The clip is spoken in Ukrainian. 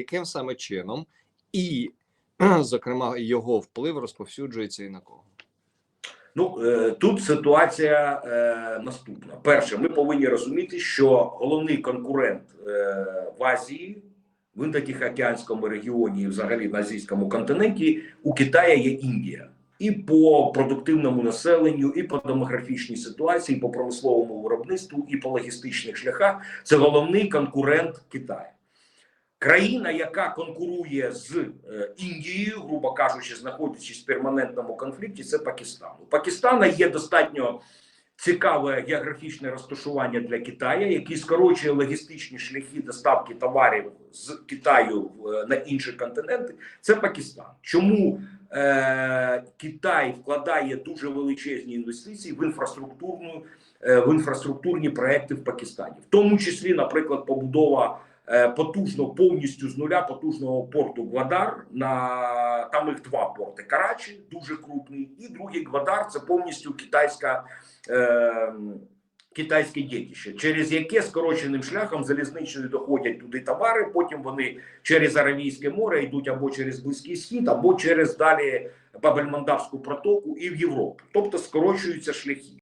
яким саме чином, і, зокрема, його вплив розповсюджується і на кого? Ну е, тут ситуація е, наступна. Перше, ми повинні розуміти, що головний конкурент е, в Азії, в Індотихоокеанському регіоні, і взагалі на азійському континенті, у Китаї є Індія. І по продуктивному населенню, і по демографічній ситуації, і по промисловому виробництву, і по логістичних шляхах це головний конкурент Китаю. Країна, яка конкурує з е, Індією, грубо кажучи, знаходячись в перманентному конфлікті, це Пакистан. У Пакистана є достатньо цікаве географічне розташування для Китаю, який скорочує логістичні шляхи доставки товарів з Китаю в- на інші континенти. Це Пакистан. Чому е, Китай вкладає дуже величезні інвестиції в інфраструктурну е, в інфраструктурні проекти в Пакистані, в тому числі, наприклад, побудова е, потужного повністю з нуля потужного порту Гвадар. На там їх два порти: Карачі, дуже крупний, і другий Гвадар це повністю китайська. Е, Китайське дітище, через яке скороченим шляхом залізничною доходять туди товари. Потім вони через Аравійське море йдуть або через Близький Схід, або через далі Бабельмандавську протоку і в Європу. Тобто скорочуються шляхи.